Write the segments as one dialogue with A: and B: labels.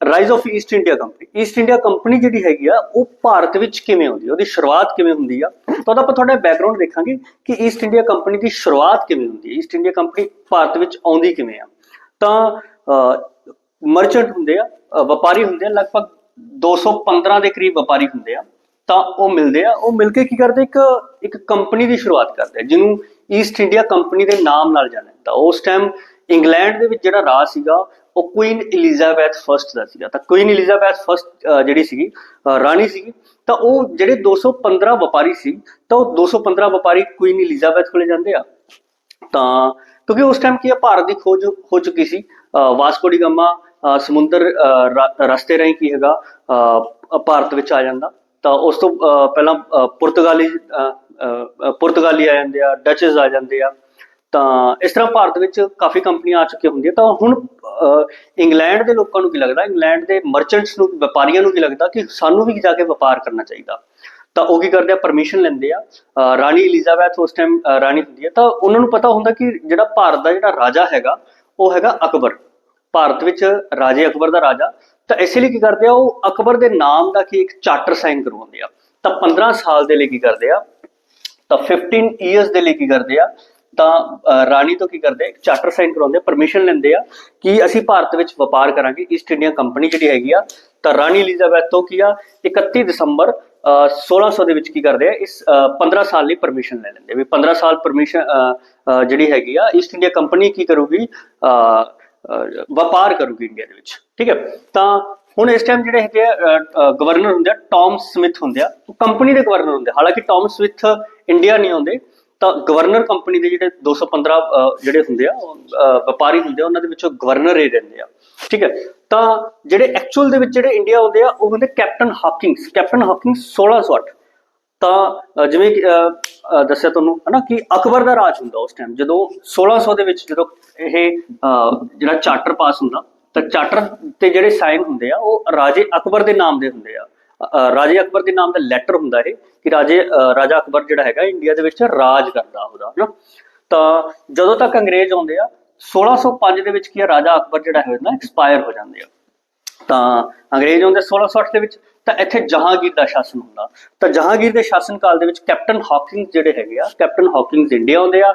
A: Rise of East India Company East India Company ਜਿਹੜੀ ਹੈਗੀ ਆ, ਉਹ ਭਾਰਤ ਵਿੱਚ ਕਿਵੇਂ ਹੁੰਦੀ ਆ? ਉਹਦੀ ਸ਼ੁਰੂਆਤ ਕਿਵੇਂ ਹੁੰਦੀ ਆ? ਤਾਂ ਉਹਦਾ ਆਪਾਂ ਤੁਹਾਡਾ ਬੈਕਗ੍ਰਾਉਂਡ ਦੇਖਾਂਗੇ ਕਿ ਈਸਟ ਇੰਡੀਆ ਕੰਪਨੀ ਦੀ ਸ਼ੁਰੂਆਤ ਕਿਵੇਂ ਹੁੰਦੀ ਹੈ ਈਸਟ ਇੰਡੀਆ ਕੰਪਨੀ ਭਾਰਤ ਵਿੱਚ ਆਉਂਦੀ ਕਿਵੇਂ ਆ? ਤਾਂ ਮਰਚੈਂਟ ਹੁੰਦੇ ਆ ਵਪਾਰੀ ਹੁੰਦੇ ਆ, ਲਗਭਗ 215 ਦੇ ਕਰੀਬ ਵਪਾਰੀ ਹੁੰਦੇ ਆ। ਤਾਂ ਉਹ ਮਿਲਦੇ ਆ। ਉਹ ਮਿਲ ਕੇ ਕੀ ਕਰਦੇ? ਇੱਕ ਇੱਕ ਕੰਪਨੀ ਦੀ ਸ਼ੁਰੂਆਤ ਕਰਦੇ ਆ, ਜਿਹਨੂੰ ਈਸਟ ਇੰਡੀਆ ਕੰਪਨੀ ਦੇ ਨਾਮ ਨਾਲ ਜਾਣਿਆ ਜਾਂਦਾ। ਉਸ ਟਾਈਮ ਇੰਗਲੈਂਡ ਦੇ ਵਿੱਚ ਜਿਹੜਾ ਰਾਜ ਸੀਗਾ ਉਹ ਕੁਈਨ ਐਲਿਜ਼ਾਬੈਥ ਫਰਸਟ ਦਾ ਸੀਗਾ। ਤਾਂ ਕੁਈਨ ਐਲਿਜ਼ਾਬੈਥ ਫਰਸਟ ਜਿਹੜੀ ਸੀਗੀ ਰਾਣੀ ਸੀਗੀ। ਤਾਂ ਉਹ ਜਿਹੜੇ 215 ਵਪਾਰੀ ਸੀ, ਤਾਂ ਉਹ 215 ਵਪਾਰੀ ਕੁਈਨ ਐਲਿਜ਼ਾਬੈਥ ਕੋਲੇ ਜਾਂਦੇ ਆ। ਤਾਂ ਕਿਉਂਕਿ ਉਸ ਟਾਈਮ ਕੀ ਆ, ਭਾਰਤ ਦੀ ਖੋਜ ਹੋ ਚੁੱਕੀ ਸੀ। ਅਹ, ਵਾਸਕੋ ਡੀ ਗਾਮਾ ਸਮੁੰਦਰ ਰਸਤੇ ਰਾਹੀਂ ਕੀ ਹੈਗਾ ਭਾਰਤ ਵਿੱਚ ਆ ਜਾਂਦਾ। ਤਾਂ ਉਸ ਤੋਂ ਪਹਿਲਾਂ ਪੁਰਤਗਾਲੀ ਪੁਰਤਗਾਲੀ ਆ ਜਾਂਦੇ ਆ, ਡਚਸ ਆ ਜਾਂਦੇ ਆ। ਤਾਂ ਇਸ ਤਰ੍ਹਾਂ ਭਾਰਤ ਵਿੱਚ ਕਾਫੀ ਕੰਪਨੀਆਂ ਆ ਚੁੱਕੀਆਂ ਹੁੰਦੀਆਂ। ਤਾਂ ਹੁਣ ਇੰਗਲੈਂਡ ਦੇ ਲੋਕਾਂ ਨੂੰ ਕੀ ਲੱਗਦਾ? ਇੰਗਲੈਂਡ ਦੇ ਮਰਚੈਂਟਸ ਨੂੰ, ਵਪਾਰੀਆਂ ਨੂੰ ਕੀ ਲੱਗਦਾ ਕਿ ਸਾਨੂੰ ਵੀ ਜਾ ਕੇ ਵਪਾਰ ਕਰਨਾ ਚਾਹੀਦਾ? ਤਾਂ ਉਹ ਕੀ ਕਰਦੇ ਆ? ਪਰਮਿਸ਼ਨ ਲੈਂਦੇ ਆ। ਰਾਣੀ ਐਲਿਜ਼ਾਬੈਥ ਉਸ ਟਾਈਮ ਰਾਣੀ ਹੁੰਦੀ ਹੈ। ਤਾਂ ਉਹਨਾਂ ਨੂੰ ਪਤਾ ਹੁੰਦਾ ਕਿ ਜਿਹੜਾ ਭਾਰਤ ਦਾ ਜਿਹੜਾ ਰਾਜਾ ਹੈਗਾ, ਉਹ ਹੈਗਾ ਅਕਬਰ। ਭਾਰਤ ਵਿੱਚ ਰਾਜੇ ਅਕਬਰ ਦਾ ਰਾਜਾ। ਤਾਂ ਇਸੇ ਲਈ ਕੀ ਕਰਦੇ ਆ? ਉਹ ਅਕਬਰ ਦੇ ਨਾਮ ਦਾ ਕੀ ਇੱਕ ਚਾਰਟਰ ਸਾਈਨ ਕਰਵਾਉਂਦੇ ਆ। ਤਾਂ 15 ਸਾਲ ਦੇ ਲਈ ਕੀ ਕਰਦੇ ਆ? ਤਾਂ 15 ਇਅਰਸ ਦੇ ਲਈ ਕੀ ਕਰਦੇ ਆ? ਤਾਂ ਅਹ, ਰਾਣੀ ਤੋਂ ਕੀ ਕਰਦੇ ਇੱਕ ਚਾਰਟਰ ਸਾਈਨ ਕਰਾਉਂਦੇ ਪਰਮਿਸ਼ਨ ਲੈਂਦੇ ਆ ਕਿ ਅਸੀਂ ਭਾਰਤ ਵਿੱਚ ਵਪਾਰ ਕਰਾਂਗੇ ਈਸਟ ਇੰਡੀਆ ਕੰਪਨੀ ਜਿਹੜੀ ਹੈਗੀ ਆ ਤਾਂ ਰਾਣੀ ਐਲਿਜ਼ਾਬੈਥ ਤੋਂ ਕੀ ਆ 31 ਦਸੰਬਰ ਅਹ, 1600 ਦੇ ਵਿੱਚ ਕੀ ਕਰਦੇ ਆ ਇਸ 15 ਸਾਲ ਲਈ ਪਰਮਿਸ਼ਨ ਲੈ ਲੈਂਦੇ ਵੀ 15 ਸਾਲ ਪਰਮਿਸ਼ਨ ਜਿਹੜੀ ਹੈਗੀ ਆ ਈਸਟ ਇੰਡੀਆ ਕੰਪਨੀ ਕੀ ਕਰੂਗੀ ਵਪਾਰ ਕਰੂਗੀ ਇੰਡੀਆ ਦੇ ਵਿੱਚ ਠੀਕ ਹੈ ਤਾਂ ਹੁਣ ਇਸ ਟਾਈਮ ਜਿਹੜੇ ਹੈਗੇ ਗਵਰਨਰ ਹੁੰਦੇ ਆ ਟੌਮ ਸਮਿਥ ਹੁੰਦੇ ਆ ਉਹ ਕੰਪਨੀ ਦੇ ਗਵਰਨਰ ਹੁੰਦੇ ਆ। ਹਾਲਾਂਕਿ ਟੌਮ ਸਮਿਥ ਇੰਡੀਆ ਨਹੀਂ ਆਉਂਦੇ ਤਾਂ ਗਵਰਨਰ ਕੰਪਨੀ ਦੇ ਜਿਹੜੇ 215 ਅਹ, ਜਿਹੜੇ ਹੁੰਦੇ ਆ ਵਪਾਰੀ ਹੁੰਦੇ ਆ ਉਹਨਾਂ ਦੇ ਵਿੱਚੋਂ ਗਵਰਨਰ ਹੀ ਰਹਿੰਦੇ ਆ। ਠੀਕ ਹੈ? ਤਾਂ ਜਿਹੜੇ ਐਕਚੁਅਲ ਦੇ ਵਿੱਚ ਜਿਹੜੇ ਇੰਡੀਆ ਹੁੰਦੇ ਆ ਉਹ ਹੁੰਦੇ ਕੈਪਟਨ ਹਾਕਿੰਗਸ ਕੈਪਟਨ ਹਾਕਿੰਗਸ 1608 ਤਾਂ ਜਿਵੇਂ ਦੱਸਿਆ ਤੁਹਾਨੂੰ ਹਨਾ ਕਿ ਅਕਬਰ ਦਾ ਰਾਜ ਹੁੰਦਾ ਉਸ ਟਾਈਮ ਜਦੋਂ 1600 ਦੇ ਵਿੱਚ ਜਦੋਂ ਇਹ ਜਿਹੜਾ ਚਾਰਟਰ ਪਾਸ ਹੁੰਦਾ ਤਾਂ ਚਾਰਟਰ ਤੇ ਜਿਹੜੇ ਸਾਈਨ ਹੁੰਦੇ ਆ ਉਹ ਰਾਜੇ ਅਕਬਰ ਦੇ ਨਾਮ ਦੇ ਹੁੰਦੇ ਆ। ਰਾਜੇ ਅਕਬਰ ਦੇ ਨਾਮ ਦਾ ਲੈਟਰ ਹੁੰਦਾ ਇਹ ਕਿ ਰਾਜੇ ਅਹ, ਰਾਜਾ ਅਕਬਰ ਜਿਹੜਾ ਹੈਗਾ ਇੰਡੀਆ ਦੇ ਵਿੱਚ ਰਾਜ ਕਰਦਾ ਉਹਦਾ ਹਨਾ? ਤਾਂ ਜਦੋਂ ਤੱਕ ਅੰਗਰੇਜ਼ ਆਉਂਦੇ ਆ 1605 ਦੇ ਵਿੱਚ ਕੀ ਆ ਰਾਜਾ ਅਕਬਰ ਜਿਹੜਾ ਹੈ ਨਾ ਐਕਸਪਾਇਰ ਹੋ ਜਾਂਦੇ ਆ। ਤਾਂ ਅੰਗਰੇਜ਼ ਹੁੰਦੇ 1608 ਦੇ ਵਿੱਚ ਤਾਂ ਇੱਥੇ ਜਹਾਂਗੀਰ ਦਾ ਸ਼ਾਸਨ ਹੁੰਦਾ। ਤਾਂ ਜਹਾਂਗੀਰ ਦੇ ਸ਼ਾਸਨ ਕਾਲ ਦੇ ਵਿੱਚ ਕੈਪਟਨ ਹਾਕਿੰਗ ਜਿਹੜੇ ਹੈਗੇ ਆ ਕੈਪਟਨ ਹਾਕਿੰਗ ਇੰਡੀਆ ਆਉਂਦੇ ਆ।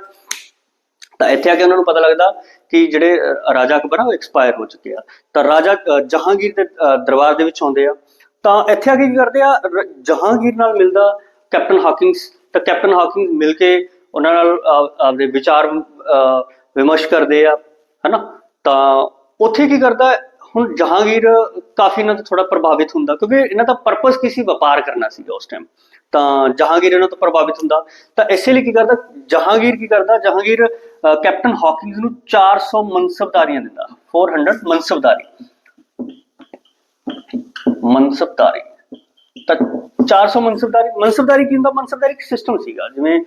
A: ਤਾਂ ਇੱਥੇ ਆ ਕੇ ਉਹਨਾਂ ਨੂੰ ਪਤਾ ਲੱਗਦਾ ਕਿ ਜਿਹੜੇ ਰਾਜਾ ਅਕਬਰ ਆ ਉਹ ਐਕਸਪਾਇਰ ਹੋ ਚੁੱਕੇ ਆ। ਤਾਂ ਰਾਜਾ ਅਹ, ਜਹਾਂਗੀਰ ਦੇ ਦਰਬਾਰ ਦੇ ਵਿੱਚ ਆਉਂਦੇ ਆ। ਤਾਂ ਇੱਥੇ ਆ ਕੇ ਕੀ ਕਰਦੇ ਆ? ਰ- ਜਹਾਂਗੀਰ ਨਾਲ ਮਿਲਦਾ ਕੈਪਟਨ ਹਾਕਿੰਗਸ। ਤਾਂ ਕੈਪਟਨ ਹਾਕਿੰਗ ਮਿਲ ਕੇ ਉਹਨਾਂ ਨਾਲ ਅਹ, ਆਪਦੇ ਵਿਚਾਰ ਅਹ, ਵਿਮਰਸ਼ ਕਰਦੇ ਆ ਹਨਾ? ਤਾਂ ਉੱਥੇ ਕੀ ਕਰਦਾ? ਹੈ? ਹੁਣ ਜਹਾਂਗੀਰ ਕਾਫੀ ਇਹਨਾਂ ਤੋਂ ਥੋੜਾ ਪ੍ਰਭਾਵਿਤ ਹੁੰਦਾ ਕਿਉਂਕਿ ਇਹਨਾਂ ਦਾ ਪਰਪਸ ਕੀ ਸੀ? ਵਪਾਰ ਕਰਨਾ ਸੀਗਾ ਉਸ ਟਾਈਮ ਤਾਂ ਜਹਾਂਗੀਰ ਇਹਨਾਂ ਤੋਂ ਪ੍ਰਭਾਵਿਤ ਹੁੰਦਾ। ਤਾਂ ਇਸੇ ਲਈ ਕੀ ਕਰਦਾ? ਜਹਾਂਗੀਰ ਕੀ ਕਰਦਾ? ਜਹਾਂਗੀਰ ਅਹ, ਕੈਪਟਨ ਹਾਕਿੰਗਸ ਨੂੰ 400 ਮਨਸਬਦਾਰੀਆਂ ਦਿੰਦਾ। 400 ਮਨਸਬਦਾਰੀ। ਮਨਸਬਦਾਰੀ। ਤਾਂ 400 ਮਨਸਬਦਾਰੀ ਮਨਸਬਦਾਰੀ ਕੀ ਹੁੰਦਾ? ਮਨਸਬਦਾਰੀ ਇੱਕ ਸਿਸਟਮ ਸੀਗਾ। ਜਿਵੇਂ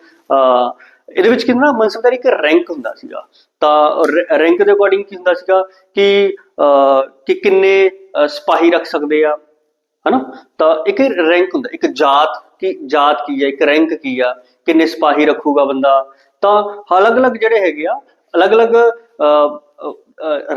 A: ਇਹਦੇ ਵਿੱਚ ਕਿੰਨਾ? ਮਨਸਬਦਾਰੀ ਇੱਕ ਰੈਂਕ ਹੁੰਦਾ ਸੀਗਾ। ਤਾਂ ਰੈਂਕ ਦੇ ਅਕੋਰਡਿੰਗ ਕੀ ਹੁੰਦਾ ਸੀਗਾ? ਕਿ ਅਹ, ਕਿ ਕਿੰਨੇ ਸਿਪਾਹੀ ਰੱਖ ਸਕਦੇ ਆ? ਹਨਾ? ਤਾਂ ਇੱਕ ਰੈਂਕ ਹੁੰਦਾ। ਇੱਕ ਜਾਤ ਕੀ ਜਾਤ ਕੀ ਹੈ ਇੱਕ ਰੈਂਕ ਕੀ ਆ? ਕਿੰਨੇ ਸਿਪਾਹੀ ਰੱਖੂਗਾ ਬੰਦਾ? ਤਾਂ ਅਲੱਗ-ਅਲੱਗ ਜਿਹੜੇ ਹੈਗੇ ਆ ਅਲੱਗ-ਅਲੱਗ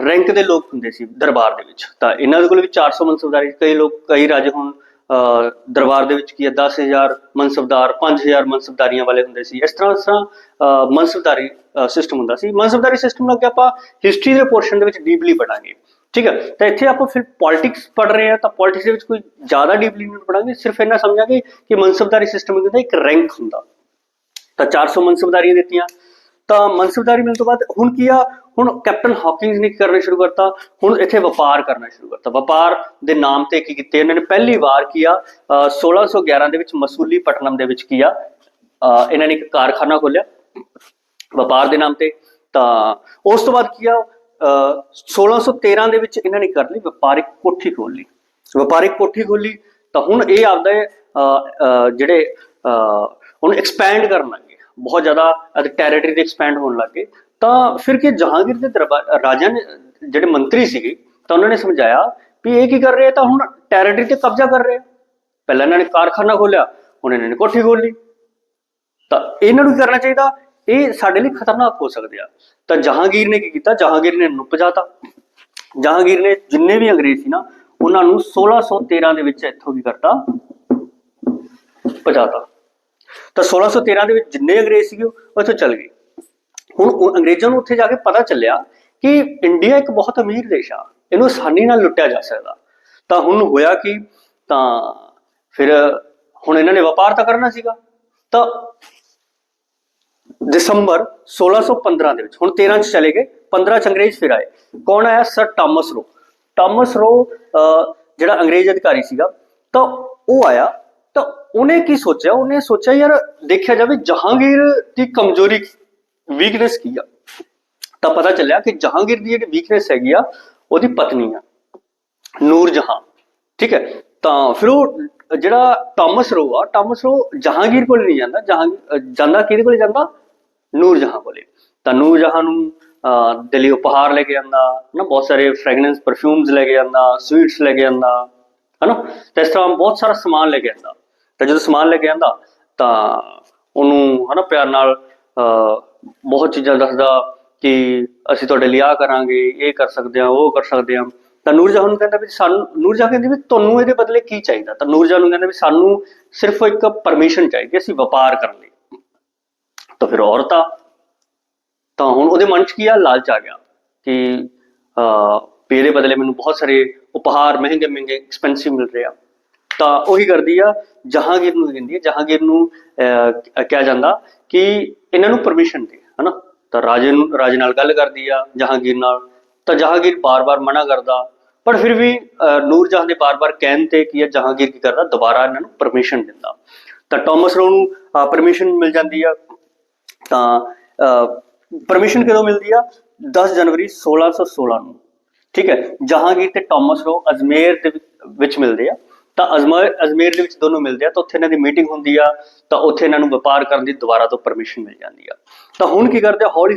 A: ਰੈਂਕ ਦੇ ਲੋਕ ਹੁੰਦੇ ਸੀ ਦਰਬਾਰ ਦੇ ਵਿੱਚ। ਤਾਂ ਇਹਨਾਂ ਦੇ ਕੋਲ ਵੀ 400 ਮਨਸਬਦਾਰੀ ਕਈ ਲੋਕ ਕਈ ਰਾਜੇ ਹੁਣ ਅਹ, ਦਰਬਾਰ ਦੇ ਵਿੱਚ ਕੀ ਹੈ 10000 ਮਨਸਬਦਾਰ 5000 ਮਨਸਬਦਾਰੀਆਂ ਵਾਲੇ ਹੁੰਦੇ ਸੀ। ਇਸ ਤਰ੍ਹਾਂ ਇਸ ਤਰ੍ਹਾਂ ਅਹ, ਮਨਸਬਦਾਰੀ ਸਿਸਟਮ ਹੁੰਦਾ ਸੀ। ਮਨਸਬਦਾਰੀ ਸਿਸਟਮ ਨਾਲ ਕਿ ਆਪਾਂ ਹਿਸਟਰੀ ਦੇ ਪੋਰਸ਼ਨ ਦੇ ਵਿੱਚ ਡੀਪਲੀ ਪੜਾਂਗੇ ਠੀਕ ਹੈ? ਤਾਂ ਇੱਥੇ ਆਪਾਂ ਫਿਰ ਪੋਲਿਟਿਕਸ ਪੜ ਰਹੇ ਹਾਂ। ਤਾਂ ਪੋਲਿਟਿਕਸ ਦੇ ਵਿੱਚ ਕੋਈ ਜ਼ਿਆਦਾ ਡੀਪਲੀ ਨਹੀਂ ਪੜਾਂਗੇ ਸਿਰਫ ਇਹਨਾਂ ਸਮਝਾਂਗੇ ਕਿ ਮਨਸਬਦਾਰੀ ਸਿਸਟਮ ਹੁੰਦਾ ਇੱਕ ਰੈਂਕ ਹੁੰਦਾ। ਤਾਂ 400 ਮਨਸਬਦਾਰੀਆਂ ਦਿੱਤੀਆਂ। ਤਾਂ ਮਨਸਬਦਾਰੀ ਮਿਲਣ ਤੋਂ ਬਾਅਦ ਹੁਣ ਕੀ ਆ ਹੁਣ ਕੈਪਟਨ ਹਾਕਿੰਗਸ ਨੇ ਕੀ ਕਰਨਾ ਸ਼ੁਰੂ ਕਰਤਾ? ਹੁਣ ਇੱਥੇ ਵਪਾਰ ਕਰਨਾ ਸ਼ੁਰੂ ਕਰਤਾ। ਵਪਾਰ ਦੇ ਨਾਮ ਤੇ ਕੀ ਕੀਤੇ? ਇਹਨਾਂ ਨੇ ਪਹਿਲੀ ਵਾਰ ਕੀ ਆ ਅਹ 1611 ਦੇ ਵਿੱਚ ਮਸੂਲੀ ਪਟਨਮ ਦੇ ਵਿੱਚ ਕੀ ਆ ਇਹਨਾਂ ਨੇ ਇੱਕ ਕਾਰਖਾਨਾ ਖੋਲਿਆ ਵਪਾਰ ਦੇ ਨਾਮ ਤੇ। ਤਾਂ ਉਸ ਤੋਂ ਬਾਅਦ ਕੀ ਆ ਅਹ 1613 ਦੇ ਵਿੱਚ ਇਹਨਾਂ ਨੇ ਕਰ ਲਈ ਵਪਾਰਿਕ ਕੋਠੀ ਖੋਲ ਲਈ ਵਪਾਰਿਕ ਕੋਠੀ ਖੋਲੀ ਤਾਂ ਹੁਣ ਇਹ ਆਪਦਾ ਅਹ, ਅਹ, ਜਿਹੜੇ ਅਹ, ਹੁਣ ਐਕਸਪੈਂਡ ਕਰਨ ਲੱਗੇ। ਬਹੁਤ ਜ਼ਿਆਦਾ ਟੈਰੀਟਰੀ ਤੇ ਐਕਸਪੈਂਡ ਹੋਣ ਲੱਗੇ। ਤਾਂ ਫਿਰ ਕਿ ਜਹਾਂਗੀਰ ਦੇ ਦਰਬਾਰ ਰਾਜਾ ਨੇ ਜਿਹੜੇ ਮੰਤਰੀ ਸੀਗੇ, ਤਾਂ ਉਹਨਾਂ ਨੇ ਸਮਝਾਇਆ ਵੀ ਇਹ ਕੀ ਕਰ ਰਹੇ ਤਾਂ ਹੁਣ ਟੈਰੀਟਰੀ ਤੇ ਕਬਜ਼ਾ ਕਰ ਰਹੇ ਆ। ਪਹਿਲਾਂ ਇਹਨਾਂ ਨੇ ਕਾਰਖਾਨਾ ਖੋਲਿਆ ਹੁਣ ਇਹਨਾਂ ਨੇ ਕੋਠੀ ਖੋਲ ਤਾਂ ਇਹਨਾਂ ਨੂੰ ਕੀ ਕਰਨਾ ਚਾਹੀਦਾ? ਇਹ ਸਾਡੇ ਲਈ ਖਤਰਨਾਕ ਹੋ ਸਕਦੇ ਆ। ਤਾਂ ਜਹਾਂਗੀਰ ਨੇ ਕੀ ਕੀਤਾ? ਜਹਾਂਗੀਰ ਨੇ ਨੁੱਪ ਜਾਤਾ। ਜਹਾਂਗੀਰ ਨੇ ਜਿੰਨੇ ਵੀ ਅੰਗਰੇਜ਼ ਸੀ ਨਾ, ਉਹਨਾਂ ਨੂੰ 1613 ਦੇ ਵਿੱਚ ਇੱਥੋਂ ਕੀ ਕਰਤਾ? ਪਹੁੰਚਾਤਾ। ਤਾਂ 1613 ਦੇ ਵਿੱਚ ਜਿੰਨੇ ਅੰਗਰੇਜ਼ ਸੀਗੇ, ਉਹ ਇੱਥੋਂ ਚੱਲ ਗਏ। ਹੁਣ ਅੰਗਰੇਜ਼ਾਂ ਨੂੰ ਉੱਥੇ ਜਾ ਕੇ ਪਤਾ ਚੱਲਿਆ ਕਿ ਇੰਡੀਆ ਇੱਕ ਬਹੁਤ ਅਮੀਰ ਦੇਸ਼ ਆ ਇਹਨੂੰ ਆਸਾਨੀ ਨਾਲ ਲੁੱਟਿਆ ਜਾ ਸਕਦਾ। ਤਾਂ ਹੁਣ ਹੋਇਆ ਕਿ? ਤਾਂ ਫਿਰ ਹੁਣ ਇਹਨਾਂ ਨੇ ਵਪਾਰ ਤਾਂ ਕਰਨਾ ਸੀਗਾ। ਤਾਂ ਦਸੰਬਰ 1615 ਦੇ ਵਿੱਚ ਹੁਣ 13 ਚ ਚਲੇ ਗਏ 15 ਚ ਅੰਗਰੇਜ਼ ਫਿਰ ਆਏ। ਕੌਣ ਆਇਆ? ਸਰ ਟਾਮਸ ਰੋ। ਟਾਮਸ ਰੋ ਅਹ, ਜਿਹੜਾ ਅੰਗਰੇਜ਼ ਅਧਿਕਾਰੀ ਸੀਗਾ ਤਾਂ ਉਹ ਆਇਆ। ਤਾਂ ਉਹਨੇ ਕੀ ਸੋਚਿਆ? ਉਹਨੇ ਸੋਚਿਆ ਯਾਰ ਦੇਖਿਆ ਜਾਵੇ ਜਹਾਂਗੀਰ ਦੀ ਕਮਜ਼ੋਰੀ ਵੀਕਨੈਸ ਕੀ ਆ? ਤਾਂ ਪਤਾ ਚੱਲਿਆ ਕਿ ਜਹਾਂਗੀਰ ਦੀ ਜਿਹੜੀ ਵੀਕਨੈਸ ਹੈਗੀ ਆ ਉਹਦੀ ਪਤਨੀ ਆ ਨੂਰ ਜਹਾਂ ਠੀਕ ਹੈ? ਤਾਂ ਫਿਰ ਉਹ ਜਿਹੜਾ ਟਾਮਸ ਰੋ ਆ ਟਾਮਸ ਰੋ ਜਹਾਂਗੀਰ ਕੋਲ ਨਹੀਂ ਜਾਂਦਾ ਜਹਾਂ ਜਾਂਦਾ ਕਿਹਦੇ ਕੋਲ ਜਾਂਦਾ? ਨੂਰ ਜਹਾਂ ਕੋਲੇ। ਤਾਂ ਨੂਰ ਜਹਾਂ ਨੂੰ ਅਹ, ਦਿੱਲੀ ਉਪਹਾਰ ਲੈ ਕੇ ਜਾਂਦਾ ਨਾ ਬਹੁਤ ਸਾਰੇ ਫ੍ਰੈਗਨੈਂਸ ਪਰਫਿਊਮਸ ਲੈ ਕੇ ਜਾਂਦਾ ਸਵੀਟਸ ਲੈ ਕੇ ਜਾਂਦਾ ਹਨਾ? ਤੇ ਇਸ ਤਰ੍ਹਾਂ ਬਹੁਤ ਸਾਰਾ ਸਮਾਨ ਲੈ ਕੇ ਆਂਦਾ ਤੇ ਜਦੋਂ ਸਮਾਨ ਲੈ ਕੇ ਆਂਦਾ ਤਾਂ ਉਹਨੂੰ ਹਨਾ ਪਿਆਰ ਨਾਲ ਬਹੁਤ ਚੀਜ਼ਾਂ ਦੱਸਦਾ ਕਿ ਅਸੀਂ ਤੁਹਾਡੇ ਲਈ ਆਹ ਕਰਾਂਗੇ ਇਹ ਕਰ ਸਕਦੇ ਹਾਂ ਉਹ ਕਰ ਸਕਦੇ ਹਾਂ। ਤਾਂ ਨੂਰਜਹਾਂ ਨੂੰ ਕਹਿੰਦਾ ਵੀ ਸਾਨੂੰ ਨੂਰਜਹਾਂ ਕਹਿੰਦੀ ਵੀ ਤੁਹਾਨੂੰ ਇਹਦੇ ਬਦਲੇ ਕੀ ਚਾਹੀਦਾ? ਤਾਂ ਨੂਰਜਹਾਂ ਨੂੰ ਕਹਿੰਦਾ ਵੀ ਸਾਨੂੰ ਸਿਰਫ ਇੱਕ ਪਰਮਿਸ਼ਨ ਚਾਹੀਦੀ ਅਸੀਂ ਵਪਾਰ ਕਰਨ ਲਈ। ਤਾਂ ਫਿਰ ਔਰਤ ਆ ਤਾਂ ਹੁਣ ਉਹਦੇ ਮਨ 'ਚ ਕੀ ਆ? ਲਾਲਚ ਆ ਗਿਆ ਕਿ ਅਹ ਵੀ ਇਹਦੇ ਬਦਲੇ ਮੈਨੂੰ ਬਹੁਤ ਸਾਰੇ ਉਪਹਾਰ ਮਹਿੰਗੇ ਮਹਿੰਗੇ ਐਕਸਪੈਂਸਿਵ ਮਿਲ ਰਹੇ ਆ। ਤਾਂ ਉਹੀ ਕਰਦੀ ਆ ਜਹਾਂਗੀਰ ਨੂੰ ਕਹਿੰਦੀ ਹੈ ਜਹਾਂਗੀਰ ਨੂੰ ਅਹ, ਕਿਹਾ ਜਾਂਦਾ ਕਿ ਇਹਨਾਂ ਨੂੰ ਪਰਮਿਸ਼ਨ ਦੇ, ਹਨਾ? ਤਾਂ ਰਾਜੇ ਨੂੰ, ਰਾਜੇ ਨਾਲ ਗੱਲ ਕਰਦੀ ਆ, ਜਹਾਂਗੀਰ ਨਾਲ। ਤਾਂ ਜਹਾਂਗੀਰ ਬਾਰ-ਬਾਰ ਮਨਾ ਕਰਦਾ। ਪਰ ਫਿਰ ਵੀ ਨੂਰ ਜਹਾਂ ਦੇ ਬਾਰ-ਬਾਰ ਕਹਿਣ ਤੇ ਕੀ ਆ, ਜਹਾਂਗੀਰ ਕੀ ਕਰਦਾ? ਦੁਬਾਰਾ ਇਹਨਾਂ ਨੂੰ ਪਰਮਿਸ਼ਨ ਦਿੰਦਾ। ਤਾਂ ਟਾਮਸ ਰੋ ਨੂੰ ਪਰਮਿਸ਼ਨ ਮਿਲ ਜਾਂਦੀ ਆ। ਤਾਂ ਪਰਮਿਸ਼ਨ ਕਦੋਂ ਮਿਲਦੀ ਆ? 10 ਜਨਵਰੀ 1616 ਨੂੰ। ਠੀਕ ਹੈ? ਜਹਾਂਗੀਰ ਤੇ ਟਾਮਸ ਰੋ ਅਜਮੇਰ ਦੇ ਵਿੱਚ ਮਿਲਦੇ ਆ। ਤਾਂ ਅਜਮੇਰ ਅਜਮੇਰ ਦੇ ਵਿੱਚ ਦੋਨੋਂ ਮਿਲਦੇ ਆ, ਤਾਂ ਉੱਥੇ ਇਹਨਾਂ ਦੀ ਮੀਟਿੰਗ ਹੁੰਦੀ ਆ, ਤਾਂ ਉੱਥੇ ਇਹਨਾਂ ਨੂੰ ਵਪਾਰ ਕਰਨ ਦੀ ਦੁਬਾਰਾ ਤੋਂ ਪਰਮਿਸ਼ਨ ਮਿਲ ਜਾਂਦੀ ਆ। ਤਾਂ ਹੁਣ ਕੀ ਕਰਦੇ ਆ? ਹੌਲੀ